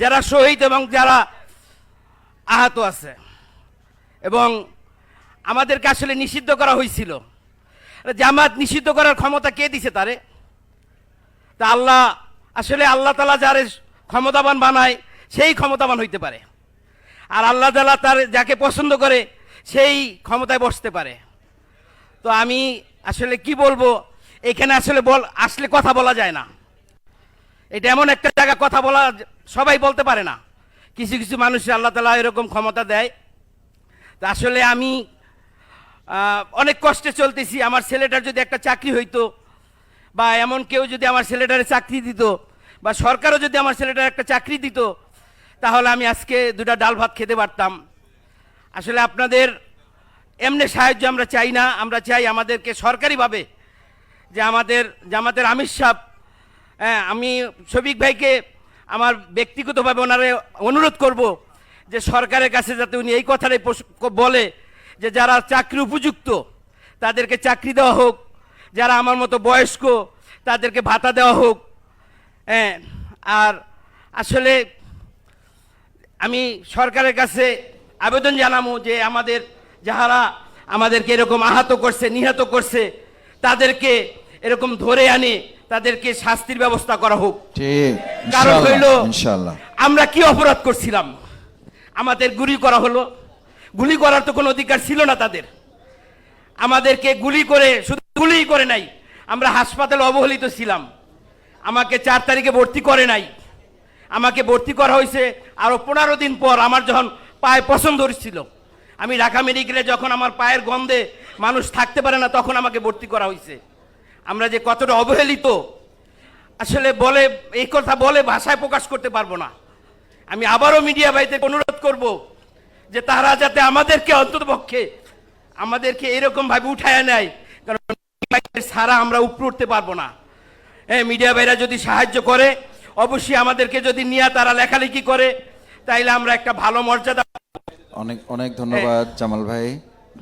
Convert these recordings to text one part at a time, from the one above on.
যারা শহীদ এবং যারা আহত আছে। এবং আমাদেরকে আসলে নিষিদ্ধ করা হয়েছিল। জামাত নিষিদ্ধ করার ক্ষমতা কে দিছে তারে? তা আল্লাহ, আসলে আল্লাহ তালা যারে ক্ষমতাবান বানায়, সেই ক্ষমতাবান হইতে পারে। আর আল্লাহ তালা তার যাকে পছন্দ করে, সেই ক্ষমতায় বসতে পারে। তো আমি আসলে কি বলব, এখানে আসলে বল, আসলে কথা বলা যায় না। এটা এমন একটা জায়গা, কথা বলা সবাই বলতে পারে না। কিছু কিছু মানুষ আল্লাহ তালা এরকম ক্ষমতা দেয়। তা আসলে আমি অনেক কষ্টে চলতেছি। আমার ছেলেটার যদি একটা চাকরি হইতো, বা এমন কেউ যদি আমার ছেলেটারে চাকরি দিত, বা সরকারও যদি আমার ছেলেটার একটা চাকরি দিত, তাহলে আমি আজকে দুটা ডাল ভাত খেতে পারতাম। আসলে আপনাদের এমনি সাহায্য আমরা চাই না। আমরা চাই আমাদেরকে সরকারিভাবে যে আমাদের জামাতের আমির সাহ হ্যাঁ আমি শফিক ভাইকে আমার ব্যক্তিগতভাবে ওনারে অনুরোধ করব যে সরকারের কাছে যাতে উনি এই কথাটাই বলে যে যারা চাকরি উপযুক্ত, তাদেরকে চাকরি দেওয়া হোক। যারা আমার মতো বয়স্ক, তাদেরকে ভাতা দেওয়া হোক। হ্যাঁ আর আসলে আমি সরকারের কাছে আবেদন জানাব যে আমাদের যাহারা আমাদেরকে এরকম আহত করছে, নিহত করছে, তাদেরকে এরকম ধরে আনে। তাদেরকে শাস্তির ব্যবস্থা করা হোক। কারণ হইল আমরা কি অপরাধ করছিলাম? আমাদের গুলি করা হলো। গুলি করার তো কোনো অধিকার ছিল না তাদের। আমাদেরকে গুলি করে শুধু গুলিই করে নাই আমরা হাসপাতালে অবহেলিত ছিলাম। আমাকে চার তারিখে ভর্তি করে নাই। আমাকে ভর্তি করা হয়েছে আরও পনেরো দিন পর আমার যখন পায়ে পছন্দ হচ্ছিল। আমি ঢাকা মেডিকেলে যখন আমার পায়ের গন্ধে মানুষ থাকতে পারে না তখন আমাকে ভর্তি করা হয়েছে। আমরা যে কতটা অবহেলিত আসলে বলে এই কথা বলে ভাষায় প্রকাশ করতে পারব না। আমি আবারও মিডিয়া ভাইদের অনুরোধ করব যে তারা যাতে আমাদেরকে অন্তত পক্ষে আমাদেরকে এরকম ভাবে উঠায় নেয় কারণ ছাড়া আমরা উপরে উঠতে পারব না। হ্যাঁ মিডিয়া ভাইরা যদি সাহায্য করে অবশ্যই আমাদেরকে যদি নিয়ে তারা লেখালেখি করে তাইলে আমরা একটা ভালো মর্যাদা অনেক অনেক ধন্যবাদ জামাল ভাই।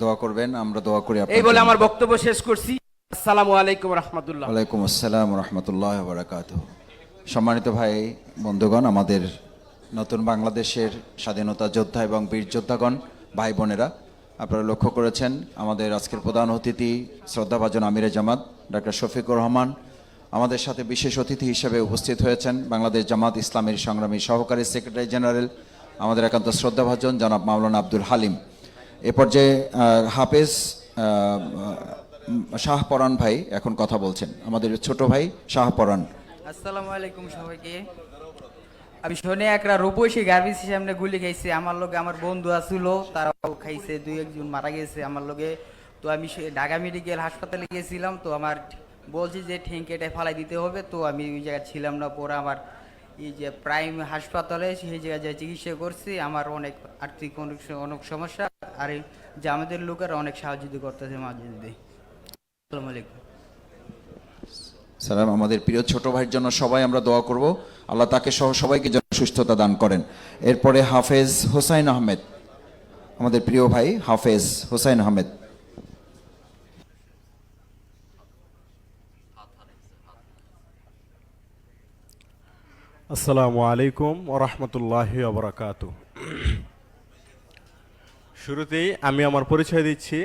দোয়া করবেন আমরা দোয়া করি এই বলে আমার বক্তব্য শেষ করছি। আসসালামু আলাইকুম রহমতুল্লাহ। ওয়ালাইকুম আসসালাম রহমতুল্লাহ বারাকাত সম্মানিত ভাই, বন্ধুগণ, আমাদের নতুন বাংলাদেশের স্বাধীনতা যোদ্ধা এবং বীর যোদ্ধাগণ, ভাই বোনেরা, আপনারা লক্ষ্য করেছেন, আমাদের আজকের প্রধান অতিথি শ্রদ্ধাভাজন আমিরে জামাত ডক্টর শফিকুর রহমান, আমাদের সাথে বিশেষ অতিথি হিসেবে উপস্থিত হয়েছেন বাংলাদেশ জামাত ইসলামের সংগ্রামী সহকারী সেক্রেটারি জেনারেল, আমাদের একান্ত শ্রদ্ধাভাজন জনাব মাওলানা আব্দুল হালিম। এ পর্যায়ে হাফেজ শাহ ভাই এখন কথা বলছেন। আমাদের ছোট ভাই শাহ পরান আসসালামু আলাইকুম সবাইকে। আমি শোনে একটা রূপসী গার্বিসি সামনে গুলি খাইছে। আমার লগে আমার বন্ধু আসলো তারাও খাইছে, দুই একজন মারা গেছে আমার লোকে তো আমি ঢাকা মেডিকেল হাসপাতালে গিয়েছিলাম তো আমার বলছি যে ঠেঙ্কেটা ফালাই দিতে হবে। তো আমি ওই জায়গায় ছিলাম না, পরে আমার এই যে প্রাইম হাসপাতালে সেই জায়গায় যে চিকিৎসা করছি। আমার অনেক আর্থিক অনেক অনেক সমস্যা, আর এই যে আমাদের লোকেরা অনেক সাহায্য করতেছে মাঝে আসসালামু আলাইকুম। সালাম আমাদের প্রিয় ছোট ভাইয়ের জন্য সবাই আমরা দোয়া করব। আল্লাহ তাকে সহ সবাইকে যেন সুস্থতা দান করেন। এরপরে হাফেজ হোসাইন আহমেদ আমাদের প্রিয় ভাই হাফেজ হোসাইন আহমেদ। আসসালামু আলাইকুম ওরহমতুল্লাহ ওবরাকাত শুরুতেই আমি আমার পরিচয় দিচ্ছি।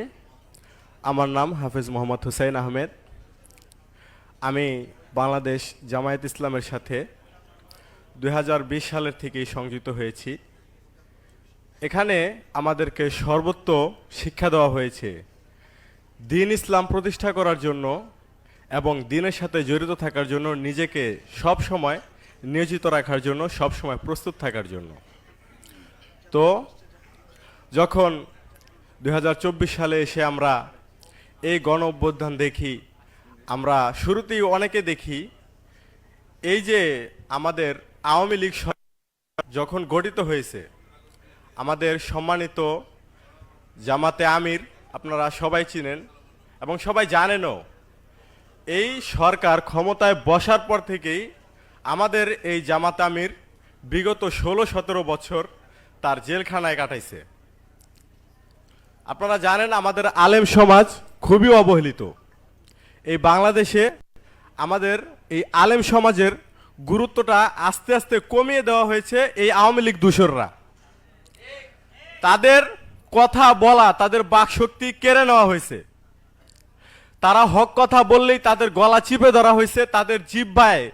আমার নাম হাফেজ মোহাম্মদ হুসাইন আহমেদ। আমি বাংলাদেশ জামায়াত ইসলামের সাথে দু হাজার বিশ সালের থেকেই সংযুক্ত হয়েছি। এখানে আমাদেরকে সর্বত্র শিক্ষা দেওয়া হয়েছে দিন ইসলাম প্রতিষ্ঠা করার জন্য এবং দিনের সাথে জড়িত থাকার জন্য, নিজেকে সব সময় নিয়োজিত রাখার জন্য, সব সময় প্রস্তুত থাকার জন্য। তো যখন দু হাজার চব্বিশ সালে এসে আমরা এই গণ অভ্যুত্থান দেখি, আমরা শুরুতেই অনেকে দেখি, এই যে আমাদের আওয়ামী লীগ যখন গঠিত হয়েছে, আমাদের সম্মানিত জামাতে আমির, আপনারা সবাই চিনেন এবং সবাই জানেনও, এই সরকার ক্ষমতায় বসার পর থেকেই আমাদের এই জামাত আমির বিগত ষোলো সতেরো বছর তার জেলখানায় কাটাইছে। আপনারা জানেন আমাদের আলেম সমাজ খুবই অবহেলিত। এই বাংলাদেশে আমাদের এই আলেম সমাজের গুরুত্বটা আস্তে আস্তে কমিয়ে দেওয়া হয়েছে এই আওয়ামী লীগ দূষররা। তাদের কথা বলা, তাদের বাক শক্তি কেড়ে নেওয়া হয়েছে। তারা হক কথা বললেই তাদের গলা চিপে ধরা হয়েছে, তাদের জিব্বায়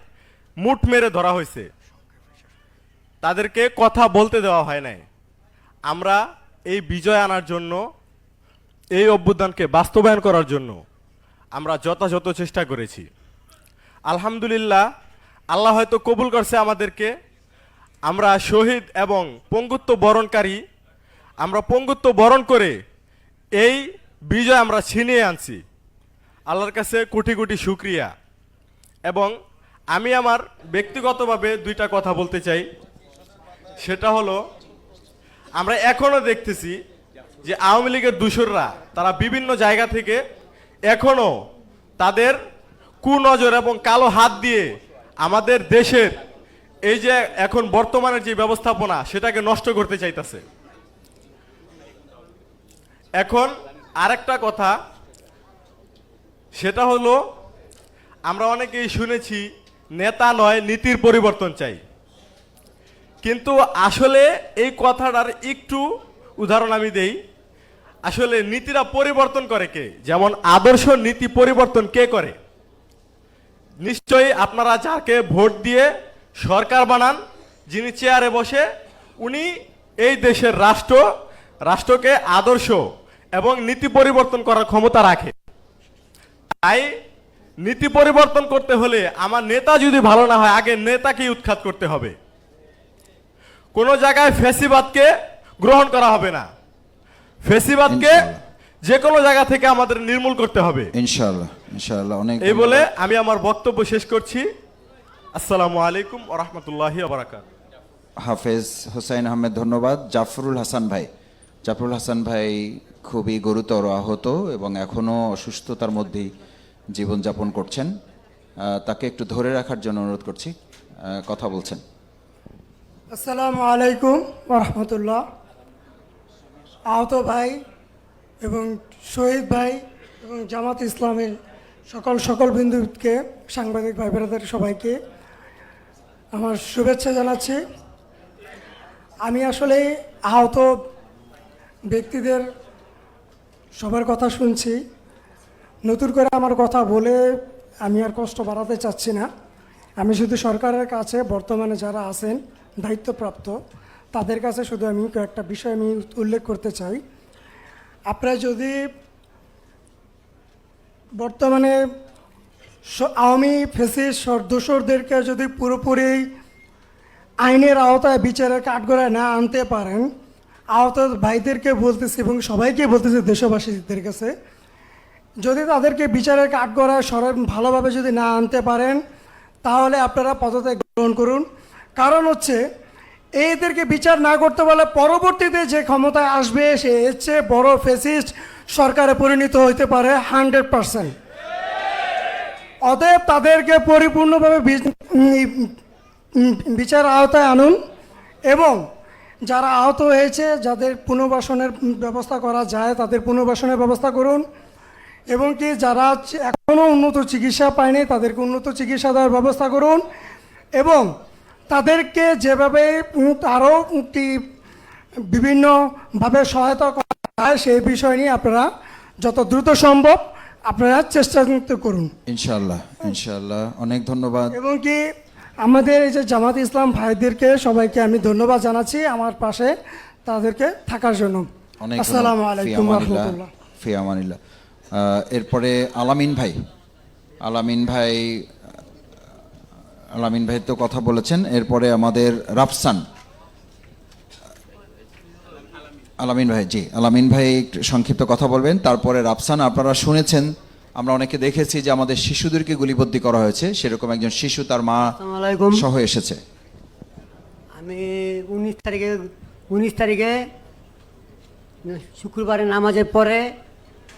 মুঠ মেরে ধরা হয়েছে। তাদেরকে কথা বলতে দেওয়া হয় নাই। আমরা এই বিজয় আনার জন্য, এই অভ্যুত্থানকে বাস্তবায়ন করার জন্য আমরা যথাযথ চেষ্টা করেছি। আলহামদুলিল্লাহ, আল্লাহ হয়তো কবুল করছে আমাদেরকে। আমরা শহীদ এবং পঙ্গুত্ব বরণকারী। আমরা পঙ্গুত্ব বরণ করে এই বিজয় আমরা ছিনিয়ে আনছি। আল্লাহর কাছে কোটি কোটি শুক্রিয়া। এবং আমি আমার ব্যক্তিগতভাবে দুইটা কথা বলতে চাই। সেটা হলো আমরা এখনও দেখতেছি যে আওয়ামী লীগের দূষররা তারা বিভিন্ন জায়গা থেকে এখনও তাদের কুনজর এবং কালো হাত দিয়ে আমাদের দেশের এই যে এখন বর্তমানের যে ব্যবস্থাপনা, সেটাকে নষ্ট করতে চাইতেছে। এখন আরেকটা কথা, সেটা হলো, আমরা অনেকেই শুনেছি, নেতা নয়, নীতির পরিবর্তন চাই। কিন্তু আসলে এই কথাটার একটু উদাহরণ আমি দেই। আসলে নীতিরা পরিবর্তন করে কে? যেমন আদর্শ নীতি পরিবর্তন কে করে? নিশ্চয়ই আপনারা যাকে ভোট দিয়ে সরকার বানান, যিনি চেয়ারে বসে, উনি এই দেশের রাষ্ট্র, রাষ্ট্রকে আদর্শ এবং নীতি পরিবর্তন করার ক্ষমতা রাখে। তাই নীতি পরিবর্তন করতে হলে আমার নেতা যদি ভালো না হয়, আগে নেতাকেই উৎখাত করতে হবে। কোনো জায়গায় ফেসিবাদকে গ্রহণ করা হবে না। ফেসিবাদকে যে কোনো জায়গা থেকে আমাদের নির্মূল করতে হবে। ইনশাআল্লাহ ইনশাআল্লাহ অনেক এই বলে আমি আমার বক্তব্য শেষ করছি। আসসালামু আলাইকুম ও রহমতুল্লাহি হাফেজ হোসাইন আহমেদ ধন্যবাদ। জাফরুল হাসান ভাই। জাফরুল হাসান ভাই খুবই গুরুতর আহত এবং এখনও অসুস্থতার মধ্যেই জীবনযাপন করছেন। তাকে একটু ধরে রাখার জন্য অনুরোধ করছি। কথা বলছেন। আসসালামু আলাইকুম রহমতুল্লাহ। আহত ভাই এবং শহীদ ভাই এবং জামাত ইসলামের সকল সকল বিন্দুকে, সাংবাদিক ভাই বোনেদের সবাইকে আমার শুভেচ্ছা জানাচ্ছি। আমি আসলে আহত ব্যক্তিদের সবার কথা শুনছি। নতুন করে আমার কথা বলে আমি আর কষ্ট বাড়াতে চাচ্ছি না। আমি শুধু সরকারের কাছে বর্তমানে যারা আছেন দায়িত্বপ্রাপ্ত। তাদের কাছে শুধু আমি কয়েকটা বিষয় আমি উল্লেখ করতে চাই। আপনারা যদি বর্তমানে আওয়ামী ফেসিস দোসরদেরকে যদি পুরোপুরি আইনের আওতায় বিচারের কাঠগড়ায় না আনতে পারেন আহত ভাইদেরকে বলতেছি এবং সবাইকে বলতেছি দেশবাসীদের কাছে, যদি তাদেরকে বিচারের কাঠগড়ায় সরে ভালোভাবে যদি না আনতে পারেন, তাহলে আপনারা পদত্যাগ গ্রহণ করুন। কারণ হচ্ছে, এদেরকে বিচার না করতে পারলে পরবর্তীতে যে ক্ষমতায় আসবে, সে এর চেয়ে বড় ফেসিস্ট সরকারে পরিণত হইতে পারে হান্ড্রেড পারসেন্ট। অতএব তাদেরকে পরিপূর্ণভাবে বিচার আওতায় আনুন এবং যারা আহত হয়েছে, যাদের পুনর্বাসনের ব্যবস্থা করা যায়, তাদের পুনর্বাসনের ব্যবস্থা করুন এবং কি যারা এখনও উন্নত চিকিৎসা পায়নি, তাদেরকে উন্নত চিকিৎসা দেওয়ার ব্যবস্থা করুন এবং তাদেরকে যেভাবে আরও একটি বিভিন্নভাবে সহায়তা করা যায় সেই বিষয় নিয়ে আপনারা যত দ্রুত সম্ভব আপনারা চেষ্টা করুন। ইনশাল্লাহ ইনশাল্লাহ অনেক ধন্যবাদ। এবং কি আমাদের এই যে জামাত ইসলাম ভাইদেরকে সবাইকে আমি ধন্যবাদ জানাচ্ছি আমার পাশে তাদেরকে থাকার জন্য। আসসালামু আলাইকুম রহমতুল্লাহ। ফি আমানিল্লাহ। আহ, এরপরে আলামিন ভাই। আলামিন ভাই আলামিন ভাই তো কথা বলেছেন এরপরে আমাদের রাফসান। আলামিন ভাই জি আলামিন ভাই একটু সংক্ষিপ্ত কথা বলবেন। তারপরে রাফসান আপনারা শুনেছেন আমরা অনেকে দেখেছি যে আমাদের শিশুদেরকে গুলিবদ্ধি করা হয়েছে। সেরকম একজন শিশু তার মা সহ এসেছে। আমি উনিশ তারিখে উনিশ তারিখে শুক্রবারে নামাজের পরে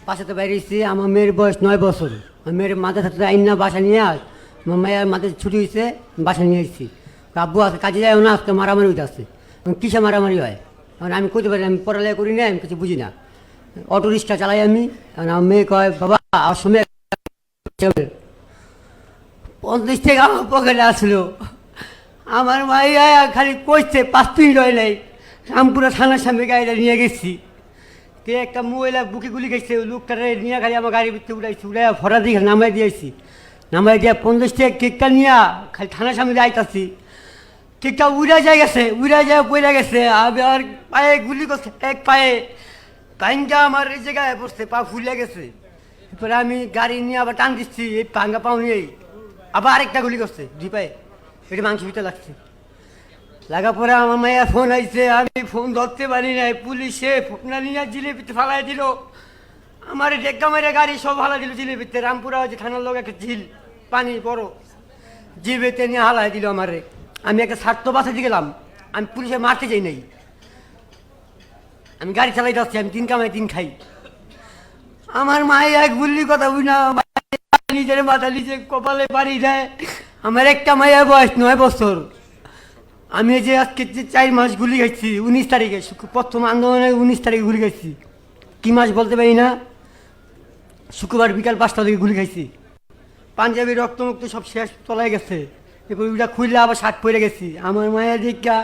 বাসাতে বেরিয়েছি আমার মেয়ের বয়স নয় বছর। আমার মেয়ের মাথা থাকতে আইন না বাসা নিয়ে আস মেয়ের মাথায় ছুটি হয়েছে বাসা নিয়ে এসেছি আব্বু আছে, কাজে যায় না আজকে মারামারি হইতে আসছে কিসে মারামারি হয়? আমি করতে পারি আমি পড়ালেখা করি না, আমি কিছু বুঝি না। অটো রিক্সা চালাই আমি আমার মেয়ে কয়, বাবা, আমার সময় পঞ্চাশ টাকা আমার পকেটে আসলো। আমার মাইয়া খালি কইছে, পাঁচ মিনিট হয় নাই। রামপুরা থানার সামনে গাড়িটা নিয়ে গেছি। কে একটা মহিলা বুকে গুলি গেছে ওই লোকটারে নিয়ে খালি আমার গাড়ির ভিতরে উড়াইছি উড়াই ভরা দিয়ে নামাই দিয়েছি নামাই দিয়ে পঞ্চাশ টাকা কেকটা নিয়ে খালি থানার সামনে দিয়ে আইতাছি। কেকটা উড়া যায় গেছে, উড়া যায়, পড়ে গেছে, আর পায়ে গুলি করছে, এক পায়ে। পাইনটা আমার এই জায়গায় পড়ছে, পা ফুলে গেছে। এরপরে আমি গাড়ি নিয়ে আবার টান দিচ্ছি, এই পাঙ্গা পাও নিয়েই আবার আরেকটা গুলি করছে, দুই পায়ে। এটা মাংস ভিতরে লাগছে। লাগা পরে আমার মায়ের ফোন আইছে, আমি ফোন ধরতে পারি নাই, পুলিশে ফোনটা নিয়ে জিলিপিতে ফালাই দিল। আমার ডেক্কা মেরে গাড়ি সব হালাই দিল জিলিপিতে রামপুরা হচ্ছে থানার লোক একটা ঝিল পানি বড়। জিলিপিতে নিয়ে হালাই দিল আমারে। আমি একটা স্বার্থ বাঁচাতে গেলাম। আমি পুলিশে মারতে যাই নাই। আমি গাড়ি চালাই যাচ্ছি আমি তিন কামাই তিন খাই। আমার মায়ে এক বুল্লি কথা বুঝ না নিজের মাথা নিজে কপালে বাড়ি দেয়। আমার একটা মায়ের বয়স নয় বছর। আমি যে আজকে যে চার মাস গুলি খাইছি, উনিশ তারিখে প্রথম আন্দোলনে উনিশ তারিখে গুলি খাইছি। কি মাস বলতে পারি না? শুক্রবার বিকাল পাঁচটা থেকে গুলি খাইছি। পাঞ্জাবি রক্তমুক্ত সব শেষ তলায় গেছে। এরপর ওইটা খুললে আবার শার্ট পরে গেছি। আমার মায়ের দিকা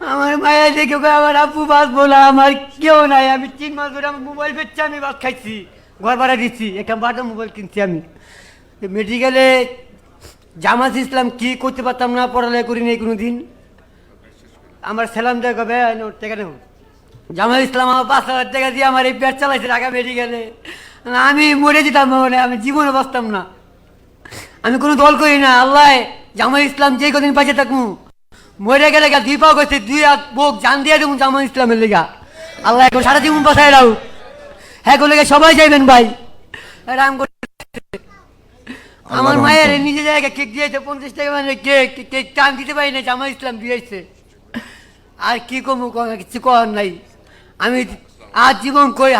আমার মায়ের দেখে আমার আপু বাঁচবো না আমার কেউ নাই। আমি তিন মাস ধরে আমার মোবাইল বেচছি, আমি বাস খাইছি। ঘর ভাড়া দিচ্ছি একটা বাটা মোবাইল কিনছি আমি। মেডিকেলে জামাত ইসলাম কি করতে পারতাম না, পড়ালেখা করি নাই কোনো দিন আমার সেলাম দেয় কবে? টাকা ইসলাম আমার পাঁচ হাজার টাকা দিয়ে আমার এই পেট চালাইছে ঢাকা মেডিকেলে আমি মরে যেতাম মানে আমি জীবনে বাঁচতাম না। আমি কোনো দল করি না আল্লাহ জামাত ইসলাম যে কদিন পাশে থাকুন মরে গেলে গা দুই পাও করছে দুই হাত বুক জান দিয়ে দেবো জামাত ইসলামের লেগা। আল্লাহ এখন সারা জীবন বাসায় রাও হ্যাঁ লেগে সবাই যাইবেন ভাই। রাম করে আমার মায়ের। নিজে জায়গায় কেক দিয়েছে পঞ্চাশ টাকা মানে কেক কেক টান দিতে পারি না জামা ইসলাম দিয়েছে। আর কি কমু কিছু করার নাই। আমি আজ জীবন কই